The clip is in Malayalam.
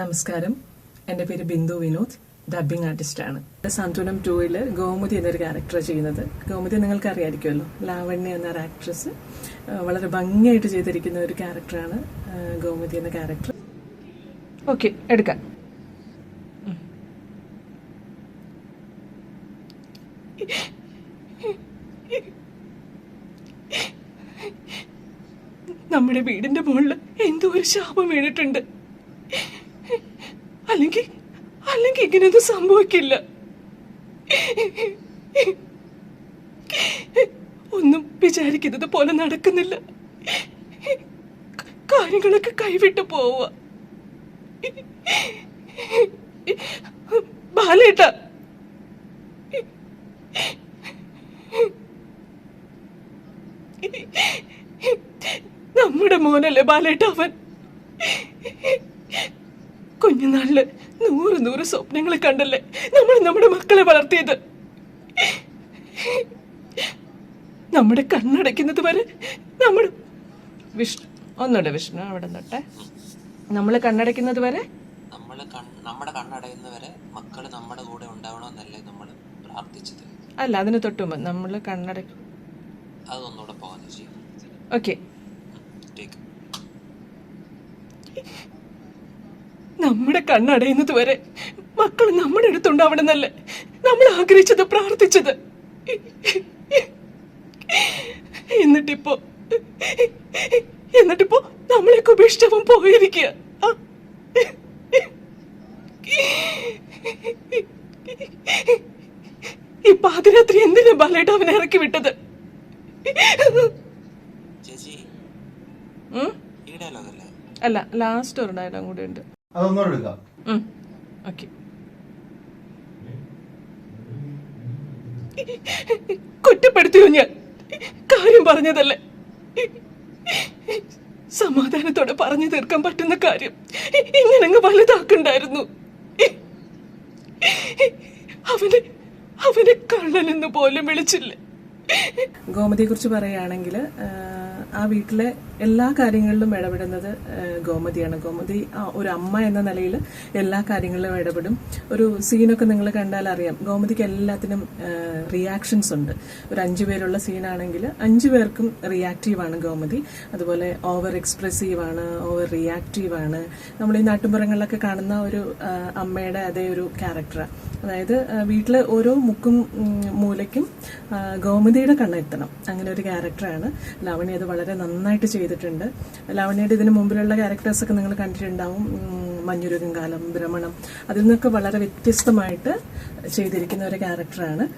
നമസ്കാരം. എന്റെ പേര് ബിന്ദു വിനോദ്. ഡബിംഗ് ആർട്ടിസ്റ്റാണ് സാന്ത്വനം ടൂവിൽ ഗോമതി എന്നൊരു ക്യാരക്ടർ ചെയ്യുന്നത്. ഗോമതി നിങ്ങൾക്ക് അറിയാമായിരിക്കുമല്ലോ ലാവണ്യ എന്ന ആക്ട്രസ് വളരെ ഭംഗിയായിട്ട് ചെയ്തിരിക്കുന്ന ഒരു ക്യാരക്ടറാണ് ഗോമതി എന്ന ക്യാരക്ടർ ഓക്കെ എടുക്കാം. നമ്മുടെ വീടിന്റെ മുകളിൽ എന്തോ ഒരു ശാപം വീണിട്ടുണ്ട്. അല്ലെങ്കിൽ അല്ലെങ്കിൽ ഇങ്ങനെയൊന്നും സംഭവിക്കില്ല. ഒന്നും വിചാരിക്കുന്നത് പോലെ നടക്കുന്നില്ല. കാര്യങ്ങളൊക്കെ കൈവിട്ട് പോവുക. ബാലേട്ട. നമ്മുടെ മോനല്ലേ ബാലേട്ട അവൻ? കുഞ്ഞുനാളിൽ നൂറ് നൂറ് സ്വപ്നങ്ങൾ കണ്ടല്ലേ നമ്മൾ നമ്മുടെ മക്കളെ വളർത്തിയത്? നമ്മുടെ കണ്ണടയ്ക്കുന്നത് വരെ നമ്മൾ വിഷ്ണു ഒന്നുണ്ട് വിഷ്ണു അവിടെ നിന്നട്ടെ. നമ്മൾ കണ്ണടയ്ക്കുന്നത് വരെ നമ്മൾ നമ്മുടെ കണ്ണടയുന്നവരെ മക്കൾ നമ്മുടെ കൂടെ ഉണ്ടാവണമെന്നല്ലേ നമ്മൾ പ്രാർത്ഥിച്ചത്. അല്ല അതിന് തൊട്ടുമ്പോ നമ്മൾ കണ്ണടയ്ക്കും അതൊന്നുകൂടെ പോകാൻ ഓക്കെ. നമ്മുടെ കണ്ണടയുന്നത് വരെ മക്കൾ നമ്മുടെ അടുത്തുണ്ടാവണമെന്നല്ലേ നമ്മൾ ആഗ്രഹിച്ചത് പ്രാർത്ഥിച്ചത്. എന്നിട്ടിപ്പോ എന്നിട്ടിപ്പോ നമ്മളെയൊക്കെ ഉപേക്ഷിച്ചവൻ പോയിരിക്കുക. ഇപ്പൊ ഈ പാതിരാത്രി എന്തിനാ ബാലേട്ട അവനെ ഇറക്കി വിട്ടത്? അല്ല? ലാസ്റ്റ് ഒരു ഡയലോഗ് കൂടി ഉണ്ട്. അതൊന്നുകൂടെ എടുക്കാം. ഓക്കെ. കുറ്റപ്പെടുത്തിയോ ഞാൻ? കാര്യം പറഞ്ഞതല്ലേ? സമാധാനത്തോടെ പറഞ്ഞു തീർക്കാൻ പറ്റുന്ന കാര്യം ഇങ്ങനെ അങ്ങ് വലുതാക്കണ്ടായിരുന്നു. അവനെ അവനെ കള്ളനെന്ന് പോലും വിളിച്ചില്ല? ഗോമതിയെ കുറിച്ച് പറയുകയാണെങ്കിൽ ആ വീട്ടിലെ എല്ലാ കാര്യങ്ങളിലും ഇടപെടുന്നത് ഗോമതിയാണ്. ഗോമതി ഒരു അമ്മ എന്ന നിലയിൽ എല്ലാ കാര്യങ്ങളിലും ഇടപെടും. ഒരു സീനൊക്കെ നിങ്ങൾ കണ്ടാൽ അറിയാം. ഗോമതിക്ക് എല്ലാത്തിനും റിയാക്ഷൻസ് ഉണ്ട്. ഒരു അഞ്ചു പേരുള്ള സീനാണെങ്കിൽ അഞ്ചു പേർക്കും റിയാക്റ്റീവാണ് ഗോമതി. അതുപോലെ ഓവർ എക്സ്പ്രസീവാണ് ഓവർ റിയാക്റ്റീവാണ് നമ്മൾ ഈ നാട്ടുമ്പുറങ്ങളിലൊക്കെ കാണുന്ന ഒരു അമ്മയുടെ അതേ ഒരു ക്യാരക്ടറാണ് അതായത് വീട്ടിലെ ഓരോ മുക്കും മൂലയ്ക്കും ഗോമതിയുടെ കണ്ണെത്തണം. അങ്ങനെ ഒരു ക്യാരക്ടറാണ് ലവണി അത് വളരെ നന്നായിട്ട് ചെയ്തിട്ടുണ്ട്. ലാവണ്യയുടെ ഇതിന് മുമ്പിലുള്ള ക്യാരക്ടേഴ്സൊക്കെ നിങ്ങൾ കണ്ടിട്ടുണ്ടാവും. മഞ്ഞുരുകം കാലം ഭ്രമണം അതിൽ നിന്നൊക്കെ വളരെ വ്യത്യസ്തമായിട്ട് ചെയ്തിരിക്കുന്ന ഒരു ക്യാരക്ടറാണ്